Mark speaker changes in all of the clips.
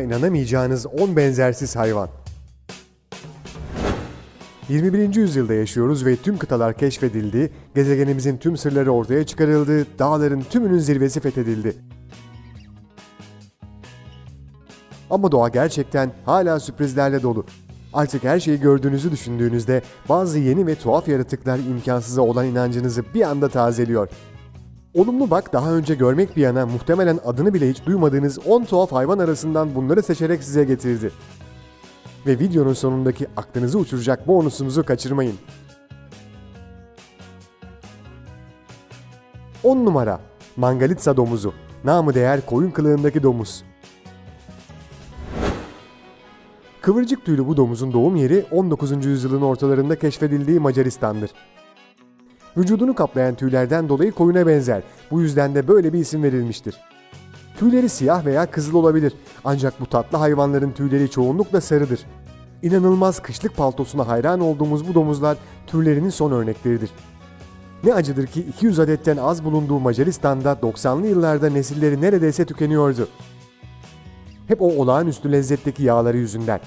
Speaker 1: inanamayacağınız 10 benzersiz hayvan. 21. yüzyılda yaşıyoruz ve tüm kıtalar keşfedildi, gezegenimizin tüm sırları ortaya çıkarıldı, dağların tümünün zirvesi fethedildi. Ama doğa gerçekten hala sürprizlerle dolu. Artık her şeyi gördüğünüzü düşündüğünüzde bazı yeni ve tuhaf yaratıklar imkansıza olan inancınızı bir anda tazeliyor. Olumlu bak daha önce görmek bir yana muhtemelen adını bile hiç duymadığınız 10 tuhaf hayvan arasından bunları seçerek size getirdi. Ve videonun sonundaki aklınızı uçuracak bonusumuzu kaçırmayın. 10 numara Mangalitsa domuzu. Namı değer koyun kılığındaki domuz. Kıvırcık tüylü bu domuzun doğum yeri 19. yüzyılın ortalarında keşfedildiği Macaristan'dır. Vücudunu kaplayan tüylerden dolayı koyuna benzer. Bu yüzden de böyle bir isim verilmiştir. Tüyleri siyah veya kızıl olabilir. Ancak bu tatlı hayvanların tüyleri çoğunlukla sarıdır. İnanılmaz kışlık paltosuna hayran olduğumuz bu domuzlar türlerinin son örnekleridir. Ne acıdır ki 200 adetten az bulunduğu Macaristan'da 90'lı yıllarda nesilleri neredeyse tükeniyordu. Hep o olağanüstü lezzetteki yağları yüzünden.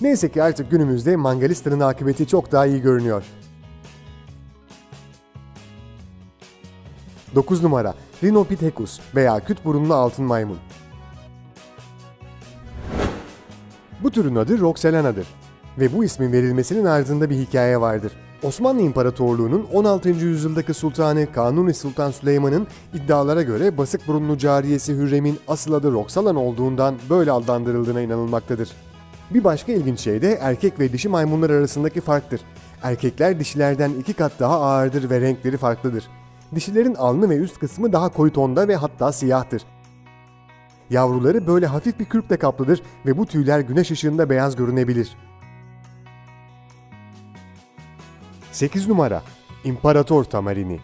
Speaker 1: Neyse ki artık günümüzde Mangalistan'ın akıbeti çok daha iyi görünüyor. 9 numara Rhinopithecus veya küt burunlu altın maymun. Bu türün adı Roxelana'dır ve bu ismin verilmesinin ardında bir hikaye vardır. Osmanlı İmparatorluğu'nun 16. yüzyıldaki sultanı Kanuni Sultan Süleyman'ın iddialara göre basık burunlu cariyesi Hürrem'in asıl adı Roxalan olduğundan böyle adlandırıldığına inanılmaktadır. Bir başka ilginç şey de erkek ve dişi maymunlar arasındaki farktır. Erkekler dişilerden iki kat daha ağırdır ve renkleri farklıdır. Dişilerin alnı ve üst kısmı daha koyu tonda ve hatta siyahtır. Yavruları böyle hafif bir kürkle kaplıdır ve bu tüyler güneş ışığında beyaz görünebilir. 8 numara İmparator Tamarini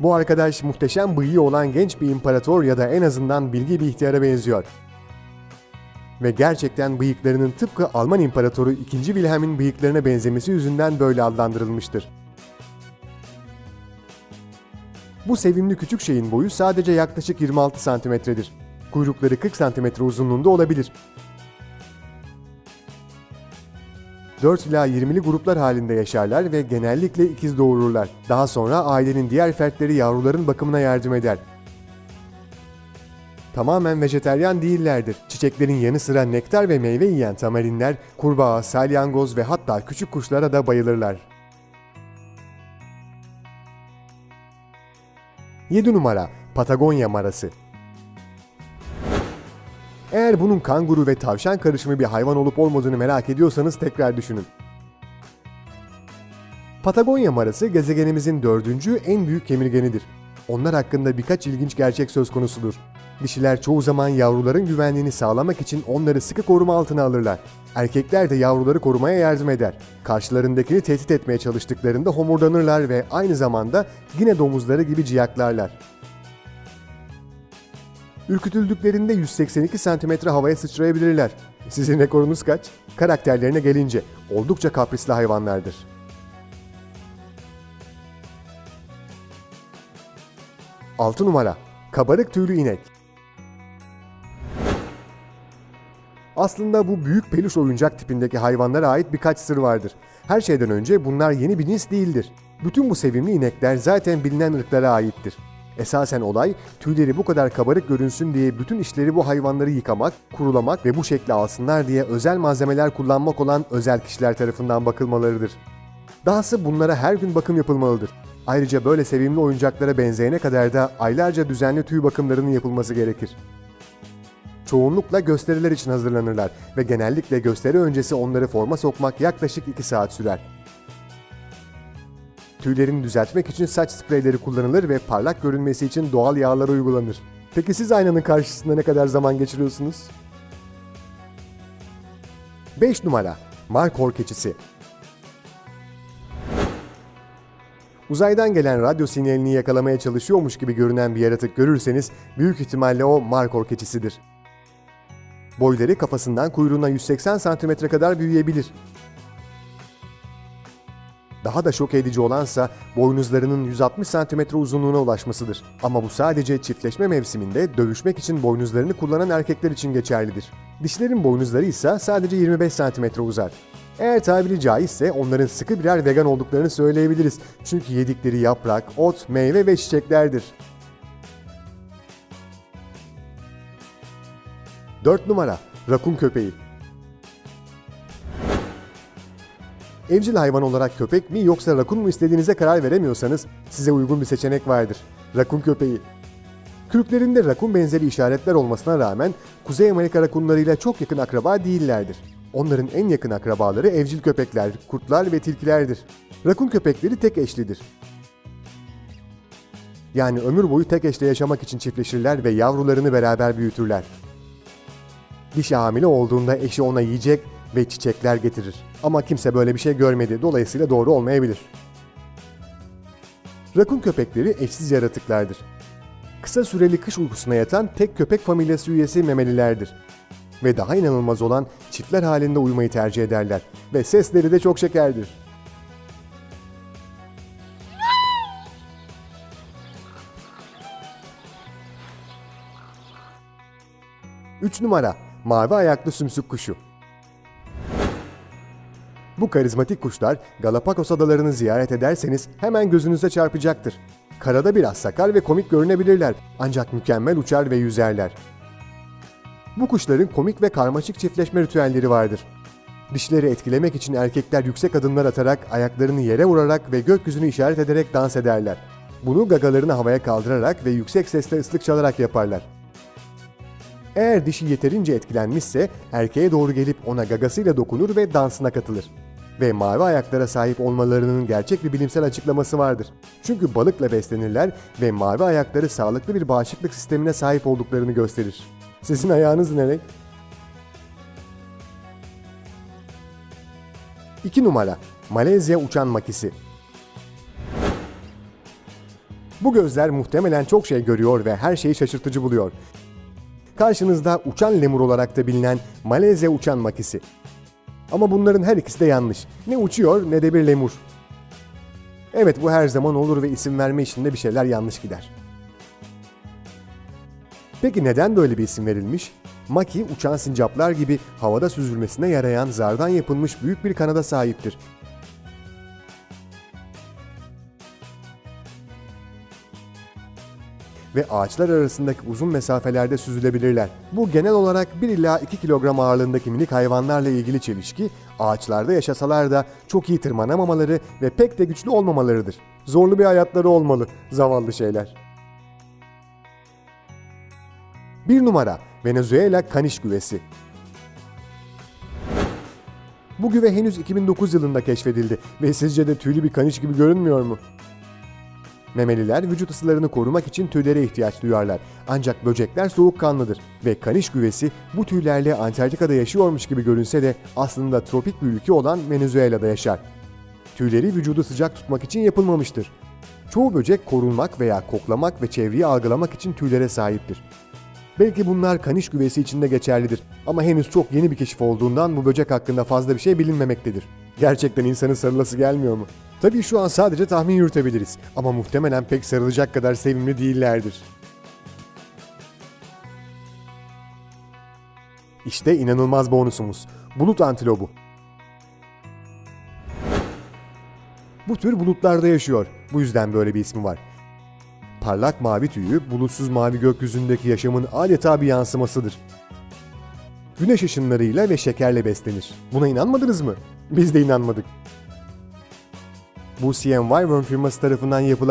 Speaker 1: Bu arkadaş muhteşem bıyığı olan genç bir imparator ya da en azından bilgi bir ihtiyara benziyor. Ve gerçekten bıyıklarının tıpkı Alman İmparatoru 2. Wilhelm'in bıyıklarına benzemesi yüzünden böyle adlandırılmıştır. Bu sevimli küçük şeyin boyu sadece yaklaşık 26 santimetredir. Kuyrukları 40 santimetre uzunluğunda olabilir. 4 ila 20'li gruplar halinde yaşarlar ve genellikle ikiz doğururlar. Daha sonra ailenin diğer fertleri yavruların bakımına yardım eder. Tamamen vejeteryan değillerdir. Çiçeklerin yanı sıra nektar ve meyve yiyen tamarinler, kurbağa, salyangoz ve hatta küçük kuşlara da bayılırlar. 7 numara Patagonya marası. Eğer bunun kanguru ve tavşan karışımı bir hayvan olup olmadığını merak ediyorsanız tekrar düşünün. Patagonya marası gezegenimizin dördüncü en büyük kemirgenidir. Onlar hakkında birkaç ilginç gerçek söz konusudur. Dişiler çoğu zaman yavruların güvenliğini sağlamak için onları sıkı koruma altına alırlar. Erkekler de yavruları korumaya yardım eder. Karşılarındakini tehdit etmeye çalıştıklarında homurdanırlar ve aynı zamanda yine domuzları gibi ciyaklarlar. Ürkütüldüklerinde 182 santimetre havaya sıçrayabilirler. Sizin rekorunuz kaç? Karakterlerine gelince oldukça kaprisli hayvanlardır. Altı numara Kabarık tüylü inek Aslında bu büyük peluş oyuncak tipindeki hayvanlara ait birkaç sır vardır. Her şeyden önce bunlar yeni bir cins değildir. Bütün bu sevimli inekler zaten bilinen ırklara aittir. Esasen olay tüyleri bu kadar kabarık görünsün diye bütün işleri bu hayvanları yıkamak, kurulamak ve bu şekli alsınlar diye özel malzemeler kullanmak olan özel kişiler tarafından bakılmalarıdır. Dahası bunlara her gün bakım yapılmalıdır. Ayrıca böyle sevimli oyuncaklara benzeyene kadar da aylarca düzenli tüy bakımlarının yapılması gerekir. Çoğunlukla gösteriler için hazırlanırlar ve genellikle gösteri öncesi onları forma sokmak yaklaşık 2 saat sürer. Tüylerini düzeltmek için saç spreyleri kullanılır ve parlak görünmesi için doğal yağlar uygulanır. Peki siz aynanın karşısında ne kadar zaman geçiriyorsunuz? 5 numara Markor keçisi Uzaydan gelen radyo sinyalini yakalamaya çalışıyormuş gibi görünen bir yaratık görürseniz büyük ihtimalle o Markor keçisidir. Boyları kafasından kuyruğuna 180 santimetre kadar büyüyebilir. Daha da şok edici olansa boynuzlarının 160 cm uzunluğuna ulaşmasıdır. Ama bu sadece çiftleşme mevsiminde dövüşmek için boynuzlarını kullanan erkekler için geçerlidir. Dişlerin boynuzları ise sadece 25 cm uzar. Eğer tabiri caizse onların sıkı birer vegan olduklarını söyleyebiliriz. Çünkü yedikleri yaprak, ot, meyve ve çiçeklerdir. 4 numara Rakun köpeği Evcil hayvan olarak köpek mi yoksa rakun mu istediğinize karar veremiyorsanız size uygun bir seçenek vardır. Rakun köpeği. Kürklerinde rakun benzeri işaretler olmasına rağmen Kuzey Amerika rakunlarıyla çok yakın akraba değillerdir. Onların en yakın akrabaları evcil köpekler, kurtlar ve tilkilerdir. Rakun köpekleri tek eşlidir. Yani ömür boyu tek eşle yaşamak için çiftleşirler ve yavrularını beraber büyütürler. Dişi hamile olduğunda eşi ona yiyecek ve çiçekler getirir. Ama kimse böyle bir şey görmedi. Dolayısıyla doğru olmayabilir. Rakun köpekleri eşsiz yaratıklardır. Kısa süreli kış uykusuna yatan tek köpek familyası üyesi memelilerdir. Ve daha inanılmaz olan çiftler halinde uyumayı tercih ederler. Ve sesleri de çok şekerdir. Üç numara Mavi ayaklı sümsük kuşu. Bu karizmatik kuşlar Galapagos adalarını ziyaret ederseniz hemen gözünüze çarpacaktır. Karada biraz sakar ve komik görünebilirler ancak mükemmel uçar ve yüzerler. Bu kuşların komik ve karmaşık çiftleşme ritüelleri vardır. Dişleri etkilemek için erkekler yüksek adımlar atarak, ayaklarını yere vurarak ve gökyüzünü işaret ederek dans ederler. Bunu gagalarını havaya kaldırarak ve yüksek sesle ıslık çalarak yaparlar. Eğer dişi yeterince etkilenmişse erkeğe doğru gelip ona gagasıyla dokunur ve dansına katılır. Ve mavi ayaklara sahip olmalarının gerçek bir bilimsel açıklaması vardır. Çünkü balıkla beslenirler ve mavi ayakları sağlıklı bir bağışıklık sistemine sahip olduklarını gösterir. Sizin ayağınız ne renk? 2 numara Malezya uçan makisi. Bu gözler muhtemelen çok şey görüyor ve her şeyi şaşırtıcı buluyor. Karşınızda uçan lemur olarak da bilinen Malezya uçan makisi. Ama bunların her ikisi de yanlış. Ne uçuyor ne de bir lemur. Evet bu her zaman olur ve isim verme işinde bir şeyler yanlış gider. Peki neden böyle bir isim verilmiş? Maki uçan sincaplar gibi havada süzülmesine yarayan zardan yapılmış büyük bir kanada sahiptir. Ve ağaçlar arasındaki uzun mesafelerde süzülebilirler. Bu genel olarak 1 ila 2 kilogram ağırlığındaki minik hayvanlarla ilgili çelişki, ağaçlarda yaşasalar da çok iyi tırmanamamaları ve pek de güçlü olmamalarıdır. Zorlu bir hayatları olmalı, zavallı şeyler. Bir numara, Venezuela kaniş güvesi. Bu güve henüz 2009 yılında keşfedildi ve sizce de tüylü bir kaniş gibi görünmüyor mu? Memeliler vücut ısılarını korumak için tüylere ihtiyaç duyarlar. Ancak böcekler soğukkanlıdır ve kaniş güvesi bu tüylerle Antarktika'da yaşıyormuş gibi görünse de aslında tropik bir ülke olan Venezuela'da yaşar. Tüyleri vücudu sıcak tutmak için yapılmamıştır. Çoğu böcek korunmak veya koklamak ve çevreyi algılamak için tüylere sahiptir. Belki bunlar kaniş güvesi için de geçerlidir ama henüz çok yeni bir keşif olduğundan bu böcek hakkında fazla bir şey bilinmemektedir. Gerçekten insanın sarılası gelmiyor mu? Tabii şu an sadece tahmin yürütebiliriz ama muhtemelen pek sarılacak kadar sevimli değillerdir. İşte inanılmaz bonusumuz. Bulut antilobu. Bu tür bulutlarda yaşıyor. Bu yüzden böyle bir ismi var. Parlak mavi tüyü bulutsuz mavi gökyüzündeki yaşamın adeta bir yansımasıdır. Güneş ışınlarıyla ve şekerle beslenir. Buna inanmadınız mı? Biz de inanmadık. Bu CM firması tarafından yapılan